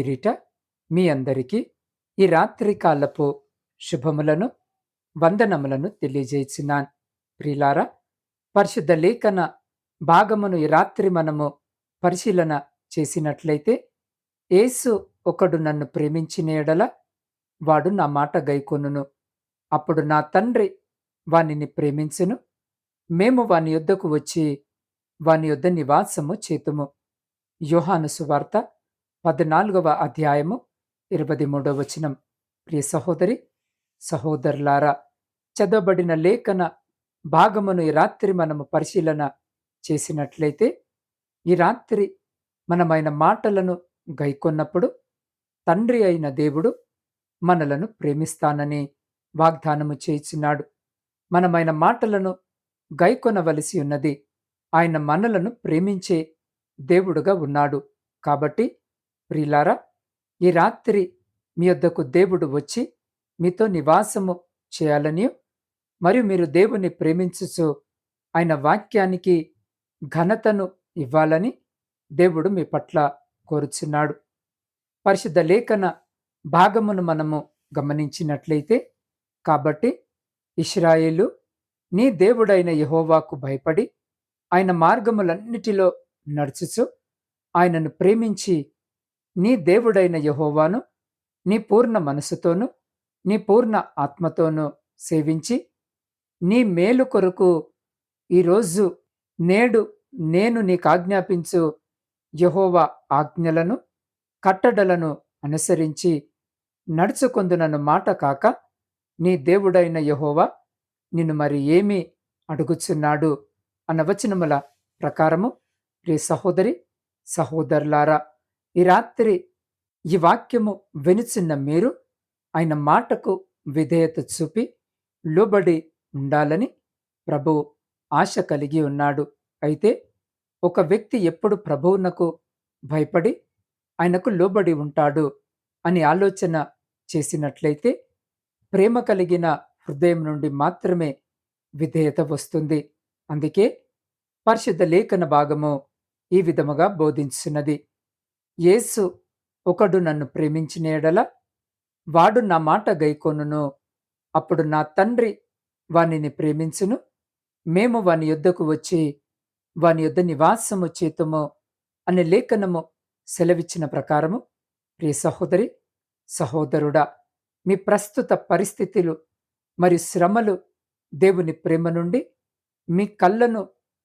పేరిట మీ అందరికీ ఈ రాత్రి కాలపు శుభములను వందనములను తెలియజేసినాన్. ప్రిలారా పరిశుద్ధ లేఖన భాగమును ఈ రాత్రి మనము పరిశీలన చేసినట్లయితే ఏసు ఒకడు నన్ను ప్రేమించిన ఎడల వాడు నా మాట గైకొనును. అప్పుడు నా తండ్రి వానిని ప్రేమించును. మేము వాని యొద్దకు వచ్చి వాని యొద్ద నివాసము చేతుము. యోహాను సువార్త పద్నాలుగవ అధ్యాయము ఇరవై మూడవ వచనం. ప్రియ సహోదరి సహోదరులారా చదవబడిన లేఖన భాగమును ఈ రాత్రి మనము పరిశీలన చేసినట్లయితే ఈ రాత్రి మనమైన మాటలను గైకొన్నప్పుడు తండ్రి అయిన దేవుడు మనలను ప్రేమిస్తానని వాగ్దానము చేయించున్నాడు. మనమైన మాటలను గైకొనవలసి ఉన్నది. ఆయన మనలను ప్రేమించే దేవుడుగా ఉన్నాడు. కాబట్టి ప్రిలారా ఈ రాత్రి మీ వద్దకు దేవుడు వచ్చి మీతో నివాసము చేయాలని మరియు మీరు దేవుని ప్రేమించుచు ఆయన వాక్యానికి ఘనతను ఇవ్వాలని దేవుడు మీ పట్ల కోరుచున్నాడు. పరిశుద్ధ లేఖన భాగమును మనము గమనించినట్లయితే కాబట్టి ఇస్రాయేలు నీ దేవుడైన యహోవాకు భయపడి ఆయన మార్గములన్నిటిలో నడుచుచు ఆయనను ప్రేమించి నీ దేవుడైన యహోవాను నీ పూర్ణ మనసుతోనూ నీ పూర్ణ ఆత్మతోనూ సేవించి నీ మేలు కొరకు ఈరోజు నేడు నేను నీకు ఆజ్ఞాపించు యహోవా ఆజ్ఞలను కట్టడలను అనుసరించి నడుచుకొందునను మాట కాక నీ దేవుడైన యహోవా నిన్ను మరి ఏమి అడుగుచున్నాడు అన్న వచనముల ప్రకారము ప్రియ సహోదరి సహోదరులారా ఈ రాత్రి ఈ వాక్యము వెనుచున్న మీరు ఆయన మాటకు విధేయత చూపి లోబడి ఉండాలని ప్రభు ఆశ కలిగి ఉన్నాడు. అయితే ఒక వ్యక్తి ఎప్పుడు ప్రభువునకు భయపడి ఆయనకు లోబడి ఉంటాడు అని ఆలోచన చేసినట్లయితే ప్రేమ కలిగిన హృదయం నుండి మాత్రమే విధేయత వస్తుంది. అందుకే పరిశుద్ధ లేఖన భాగము ఈ విధముగా బోధించున్నది యేసు ఒకడు నన్ను ప్రేమించిన ఎడల వాడు నా మాట గైకొనును. అప్పుడు నా తండ్రి వానిని ప్రేమించును. మేము వాని యుద్ధకు వచ్చి వాని యుద్ధ నివాసము చేతుము అనే లేఖనము సెలవిచ్చిన ప్రకారము ప్రియ సహోదరి సహోదరుడా మీ ప్రస్తుత పరిస్థితులు మరియు శ్రమలు దేవుని ప్రేమ నుండి మీ కళ్ళను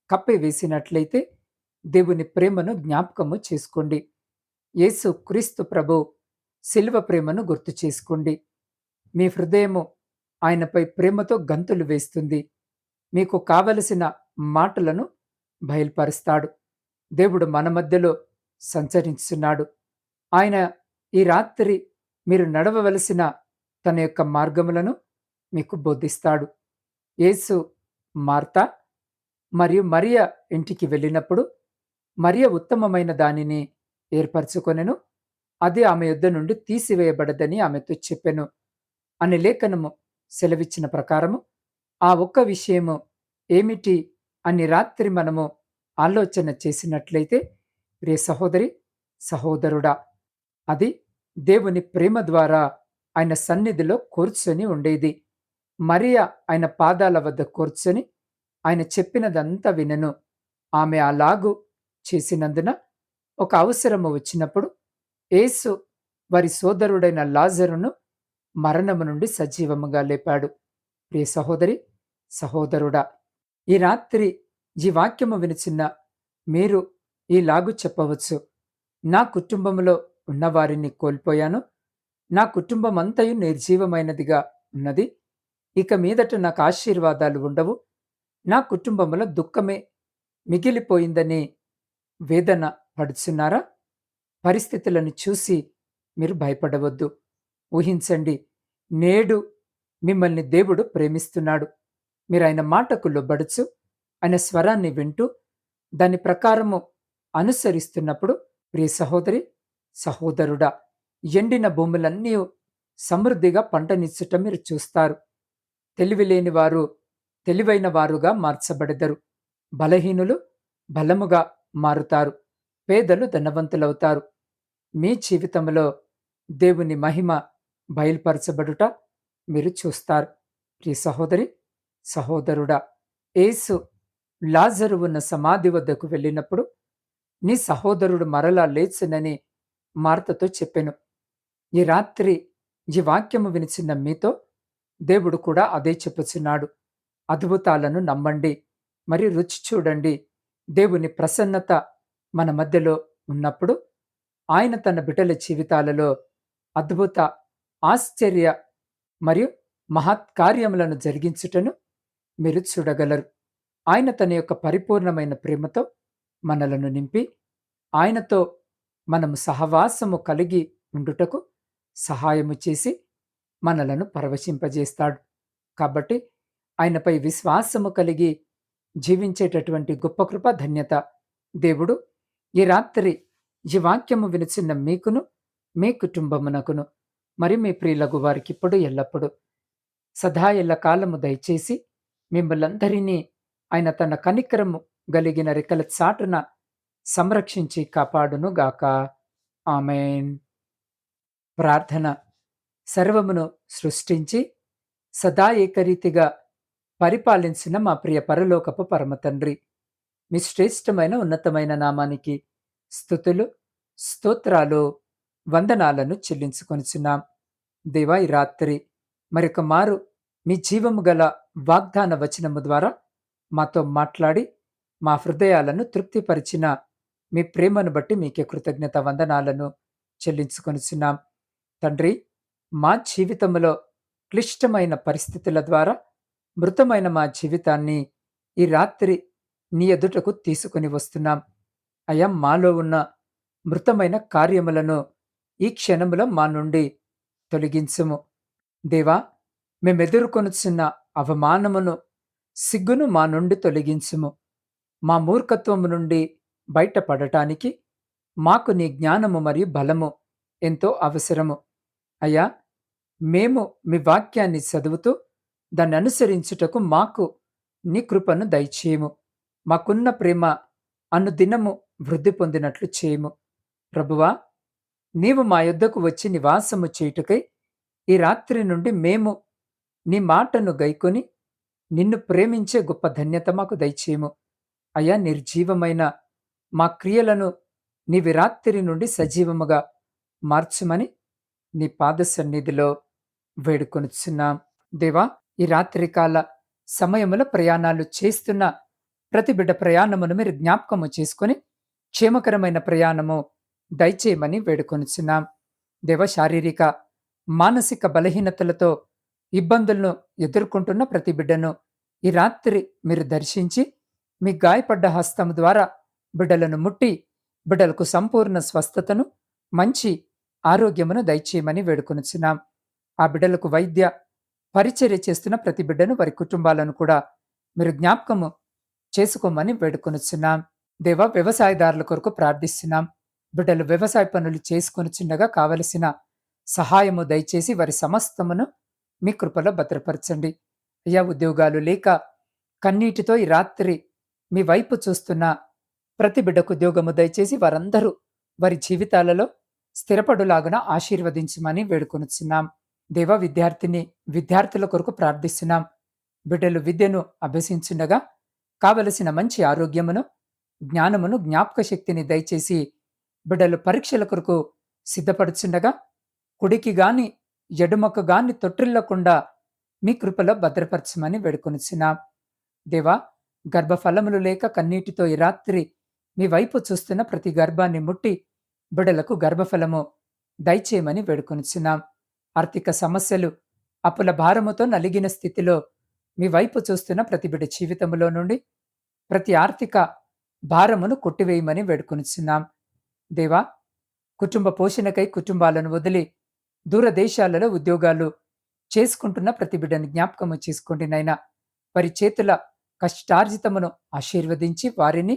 కప్పివేసినట్లయితే దేవుని ప్రేమను జ్ఞాపకము చేసుకోండి. యేసు క్రీస్తు ప్రభు శిల్వ ప్రేమను గుర్తు చేసుకోండి. మీ హృదయము ఆయనపై ప్రేమతో గంతులు వేస్తుంది. మీకు కావలసిన మాటలను బయలుపరుస్తాడు. దేవుడు మన మధ్యలో సంచరిస్తున్నాడు ఆయన ఈ రాత్రి మీరు నడవవలసిన తన యొక్క మార్గములను మీకు బోధిస్తాడు. యేసు మార్త మరియు మరియ ఇంటికి వెళ్ళినప్పుడు మరియ ఉత్తమమైన దానిని ఏర్పరచుకొనెను. అది ఆమె యుద్ధ నుండి తీసివేయబడదని ఆమెతో చెప్పెను. అని లేఖనము సెలవిచ్చిన ప్రకారము ఆ ఒక్క విషయము ఏమిటి అని రాత్రి మనము ఆలోచన చేసినట్లయితే ప్రియ సహోదరి సహోదరుడా అది దేవుని ప్రేమ ద్వారా ఆయన సన్నిధిలో కూర్చొని ఉండేది. మరియ ఆయన పాదాల వద్ద కూర్చొని ఆయన చెప్పినదంతా వినను. ఆమె అలాగు చేసినందున ఒక అవసరము వచ్చినప్పుడు యేసు వారి సోదరుడైన లాజరును మరణము నుండి సజీవముగా లేపాడు. ప్రియ సహోదరి సహోదరుడా ఈ రాత్రి ఈ వాక్యము వినిచిన్న మీరు ఈలాగు చెప్పవచ్చు. నా కుటుంబంలో ఉన్నవారిని కోల్పోయాను. నా కుటుంబం అంతయు నిర్జీవమైనదిగా ఉన్నది. ఇక మీదట నాకు ఆశీర్వాదాలు ఉండవు. నా కుటుంబంలో దుఃఖమే మిగిలిపోయిందని వేదన పడుచున్నారా? పరిస్థితులను చూసి మీరు భయపడవద్దు. ఊహించండి నేడు మిమ్మల్ని దేవుడు ప్రేమిస్తున్నాడు. మీరు ఆయన మాటకు లొబ్బడుచు ఆయన స్వరాన్ని వింటూ దాని ప్రకారము అనుసరిస్తున్నప్పుడు ప్రియ సహోదరి సహోదరుడా ఎండిన భూములన్నీ సమృద్ధిగా పంటనిచ్చుట మీరు చూస్తారు. తెలివిలేని వారు తెలివైన వారుగా మార్చబడెదరు. బలహీనులు బలముగా మారుతారు. పేదలు ధనవంతులవుతారు. మీ జీవితంలో దేవుని మహిమ బయలుపరచబడుట మీరు చూస్తారు. ప్రియ సహోదరి సహోదరుడా ఏసు లాజరు ఉన్న సమాధి వద్దకు వెళ్ళినప్పుడు నీ సహోదరుడు మరలా లేచునని మార్తతో చెప్పెను. ఈ రాత్రి ఈ వాక్యము వినిచిన మీతో దేవుడు కూడా అదే చెప్పుచున్నాడు. అద్భుతాలను నమ్మండి మరి రుచి చూడండి. దేవుని ప్రసన్నత మన మధ్యలో ఉన్నప్పుడు ఆయన తన బిడ్డల జీవితాలలో అద్భుత ఆశ్చర్య మరియు మహత్కార్యములను జరిగించుటను మీరు చూడగలరు. ఆయన తన యొక్క పరిపూర్ణమైన ప్రేమతో మనలను నింపి ఆయనతో మనము సహవాసము కలిగి ఉండుటకు సహాయము చేసి మనలను పరవశింపజేస్తాడు. కాబట్టి ఆయనపై విశ్వాసము కలిగి జీవించేటటువంటి గొప్ప కృప ధన్యత దేవుడు ఈ రాత్రి ఈ వాక్యము వినిచిన మీకును మీ కుటుంబమునకును మరి మీ ప్రియులకు వారికి ఇప్పుడు ఎల్లప్పుడు సదా ఎల్ల కాలము దయచేసి మిమ్మల్ందరినీ ఆయన తన కనికరము గలిగిన రెక్కల చాటున సంరక్షించి కాపాడును గాక. ఆమెన్. ప్రార్థన సర్వమును సృష్టించి సదా ఏకరీతిగా పరిపాలించిన మా ప్రియ పరలోకపు పరమతండ్రి మీ శ్రేష్టమైన ఉన్నతమైన నామానికి స్థుతులు స్తోత్రాలు వందనాలను చెల్లించుకొనిచున్నాం. దేవా ఈ రాత్రి మరొక మారు మీ జీవము గల వాగ్దాన వచనము ద్వారా మాతో మాట్లాడి మా హృదయాలను తృప్తిపరిచిన మీ ప్రేమను బట్టి మీకే కృతజ్ఞత వందనాలను చెల్లించుకొనిచున్నాం. తండ్రి మా జీవితంలో క్లిష్టమైన పరిస్థితుల ద్వారా మృతమైన మా జీవితాన్ని ఈ రాత్రి నీ ఎదుటకు తీసుకుని వస్తున్నాం. అయం మాలో ఉన్న మృతమైన కార్యములను ఈ క్షణములో మా నుండి తొలగించుము. దేవా మేమెదుర్కొనుచున్న అవమానమును సిగ్గును మా నుండి తొలగించుము. మా మూర్ఖత్వము నుండి బయటపడటానికి మాకు నీ జ్ఞానము మరియు బలము ఎంతో అవసరము. అయ్యా మేము మీ వాక్యాన్ని చదువుతూ దాన్ని అనుసరించుటకు మాకు నీ కృపను దయచేయము. మాకున్న ప్రేమ అనుదినము వృద్ధి పొందినట్లు చేయము. ప్రభువా నీవు మా యొద్దకు వచ్చి నివాసము చేయుటకై ఈ రాత్రి నుండి మేము నీ మాటను గైకొని నిన్ను ప్రేమించే గొప్ప ధన్యత మాకు దయచేయము. అయ్యా నిర్జీవమైన మా క్రియలను నీ విరాత్రి నుండి సజీవముగా మార్చుమని నీ పాద సన్నిధిలో వేడుకొనుచున్నాం. దేవా ఈ రాత్రికాల సమయముల ప్రయాణాలు చేస్తున్న ప్రతి బిడ్డ ప్రయాణమును మీరు జ్ఞాపకము చేసుకుని క్షేమకరమైన ప్రయాణము దయచేయమని వేడుకొనిచున్నాం. దేవ శారీరక మానసిక బలహీనతలతో ఇబ్బందులను ఎదుర్కొంటున్న ప్రతి బిడ్డను ఈ రాత్రి మీరు దర్శించి మీ గాయపడ్డ హస్తం ద్వారా బిడ్డలను ముట్టి బిడ్డలకు సంపూర్ణ స్వస్థతను మంచి ఆరోగ్యమును దయచేయమని వేడుకొనిచున్నాం. ఆ బిడ్డలకు వైద్య పరిచర్య చేస్తున్న ప్రతి బిడ్డను వారి కుటుంబాలను కూడా మీరు జ్ఞాపకము చేసుకోమని వేడుకొనుచున్నాం. దేవ వ్యవసాయదారుల కొరకు ప్రార్థిస్తున్నాం. బిడ్డలు వ్యవసాయ పనులు చేసుకొని చిన్నగా కావలసిన సహాయము దయచేసి వారి సమస్తమును మీ కృపలో భద్రపరచండి. అయ్యా ఉద్యోగాలు లేక కన్నీటితో ఈ రాత్రి మీ వైపు చూస్తున్న ప్రతి బిడ్డకు ఉద్యోగము దయచేసి వారందరూ వారి జీవితాలలో స్థిరపడులాగున ఆశీర్వదించమని వేడుకొనుచున్నాం. దేవ విద్యార్థిని విద్యార్థుల కొరకు ప్రార్థిస్తున్నాం. బిడ్డలు విద్యను అభ్యసించుండగా కావలసిన మంచి ఆరోగ్యమును జ్ఞానమును జ్ఞాపక శక్తిని దయచేసి బిడ్డలు పరీక్షల కొరకు సిద్ధపడుచుండగా కుడికి గాని ఎడుమకు గాని తొట్టిల్లకుండా మీ కృపలో భద్రపరచమని వేడుకొనిచున్నాం. దేవా గర్భఫలములు లేక కన్నీటితో ఈ రాత్రి మీ వైపు చూస్తున్న ప్రతి గర్భాన్ని ముట్టి బిడలకు గర్భఫలము దయచేయమని వేడుకొనిచున్నాం. ఆర్థిక సమస్యలు అప్పుల భారముతో నలిగిన స్థితిలో మీ వైపు చూస్తున్న ప్రతి బిడ్డ జీవితంలో నుండి ప్రతి ఆర్థిక భారమును కొట్టివేయమని వేడుకొనిచున్నాం. దేవా కుటుంబ పోషణకై కుటుంబాలను వదిలి దూరదేశాలలో ఉద్యోగాలు చేసుకుంటున్న ప్రతి బిడ్డను జ్ఞాపకము చేసుకోండి నైనా వారి చేతుల కష్టార్జితమును ఆశీర్వదించి వారిని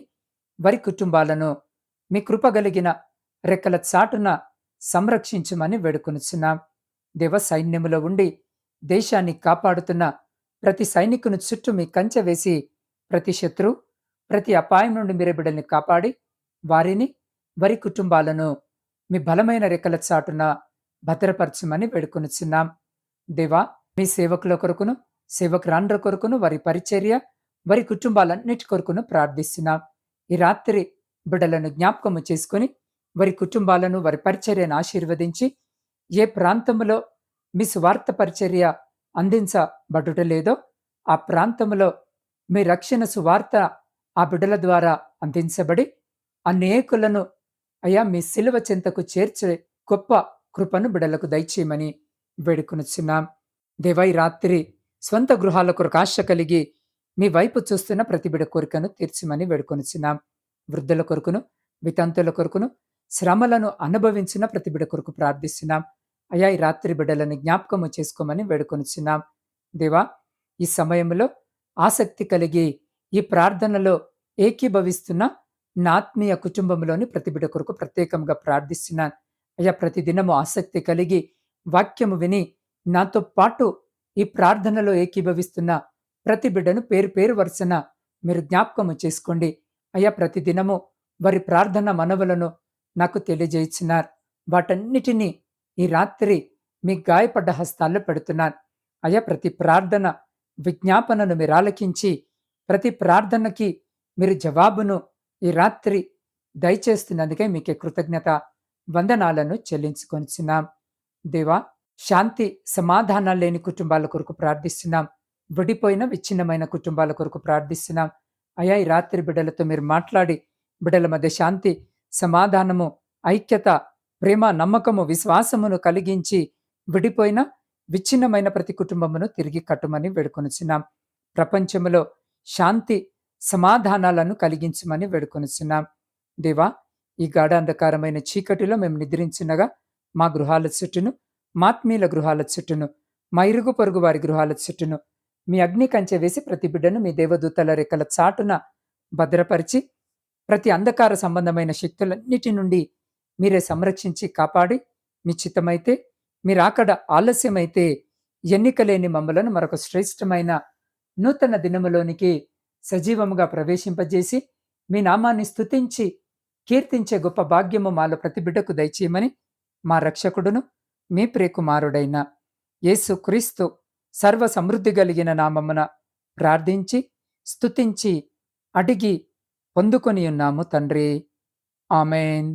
వారి కుటుంబాలను మీ కృపగలిగిన రెక్కల చాటున సంరక్షించమని వేడుకొనుచున్నాం. దేవ సైన్యములో ఉండి దేశాన్ని కాపాడుతున్న ప్రతి సైనికుని చుట్టూ మీ కంచె వేసి ప్రతి శత్రు ప్రతి అపాయం నుండి మీరే బిడ్డల్ని కాపాడి వారిని వారి కుటుంబాలను మీ బలమైన రెక్కల చాటున భద్రపరచమని వేడుకొనుచున్నాం. దేవా మీ సేవకుల కొరకును సేవకురాండ్ర కొరకును వారి పరిచర్య వారి కుటుంబాలన్నిటి కొరకును ప్రార్థిస్తున్నాం. ఈ రాత్రి బిడ్డలను జ్ఞాపకము చేసుకుని వారి కుటుంబాలను వారి పరిచర్యను ఆశీర్వదించి ఏ ప్రాంతంలో మీ స్వార్థ పరిచర్య అందించబడుట లేదో ఆ ప్రాంతంలో మీ రక్షణ సువార్త ఆ బిడ్డల ద్వారా అందించబడి అనేకులను అయా మీ శిలువ చింతకు చేర్చే గొప్ప కృపను బిడలకు దయచేయమని వేడుకొనిచ్చున్నాం దేవై రాత్రి స్వంత గృహాల కొరకు ఆశ కలిగి మీ వైపు చూస్తున్న ప్రతి బిడ కోరికను తీర్చమని వేడుకొనిచ్చున్నాం వృద్ధుల కొరకును వితంతుల కొరకును శ్రమలను అనుభవించిన ప్రతి బిడ కొరకు ప్రార్థిస్తున్నాం. అయా ఈ రాత్రి బిడ్డలను జ్ఞాపకము చేసుకోమని వేడుకొనిచున్నాం. దేవా ఈ సమయంలో ఆసక్తి కలిగి ఈ ప్రార్థనలో ఏకీభవిస్తున్న నా ఆత్మీయ కుటుంబంలోని ప్రతి బిడ్డ కొరకు ప్రత్యేకంగా ప్రార్థిస్తున్నాను. అయ్యా ప్రతి దినము ఆసక్తి కలిగి వాక్యము విని నాతో పాటు ఈ ప్రార్థనలో ఏకీభవిస్తున్న ప్రతి బిడ్డను పేరు పేరు వరుసన మీరు జ్ఞాపకము చేసుకోండి. అయ్యా ప్రతి దినము వారి ప్రార్థన మనవులను నాకు తెలియజేయించినారు వాటన్నిటినీ ఈ రాత్రి మీ గాయపడ్డ హస్తాల్లో పెడుతున్నాను. అయ్యా ప్రతి ప్రార్థన విజ్ఞాపనను మీరు ఆలకించి ప్రతి ప్రార్థనకి మీరు జవాబును ఈ రాత్రి దయచేస్తున్నందుకే మీకే కృతజ్ఞత వందనాలను చెల్లించుకొనిచున్నాం. దేవా శాంతి సమాధానాలు లేని కుటుంబాల కొరకు ప్రార్థిస్తున్నాం. విడిపోయిన విచ్ఛిన్నమైన కుటుంబాల కొరకు ప్రార్థిస్తున్నాం. అయా ఈ రాత్రి బిడ్డలతో మీరు మాట్లాడి బిడ్డల మధ్య శాంతి సమాధానము ఐక్యత ప్రేమ నమ్మకము విశ్వాసమును కలిగించి విడిపోయిన విచ్ఛిన్నమైన ప్రతి కుటుంబమును తిరిగి కట్టుమని వేడుకొనుచున్నాం. ప్రపంచములో శాంతి సమాధానాలను కలిగించమని వేడుకొనుచున్నాం. దేవా ఈ గాఢ అంధకారమైన చీకటిలో మేము నిద్రించినగా మా గృహాల చుట్టూను మాత్మీల గృహాల చుట్టూను మా ఇరుగు పొరుగు వారి గృహాల చుట్టూను మీ అగ్ని కంచె వేసి ప్రతి బిడ్డను మీ దేవదూతల రెక్కల చాటున భద్రపరిచి ప్రతి అంధకార సంబంధమైన శక్తులన్నిటి నుండి మీరే సంరక్షించి కాపాడి మీ చిత్తమైతే మీరు అక్కడ ఆలస్యమైతే ఎన్నికలేని మమ్మలను మరొక శ్రేష్టమైన నూతన దినములోనికి సజీవముగా ప్రవేశింపజేసి మీ నామాన్ని స్థుతించి కీర్తించే గొప్ప భాగ్యము మాలో ప్రతి బిడ్డకు దయచేయమని మా రక్షకుడును మీ ప్రియకుమారుడైన యేసు క్రీస్తు సర్వ సమృద్ధి కలిగిన నామమున ప్రార్థించి స్థుతించి అడిగి పొందుకొని ఉన్నాము తండ్రి. ఆమెన్.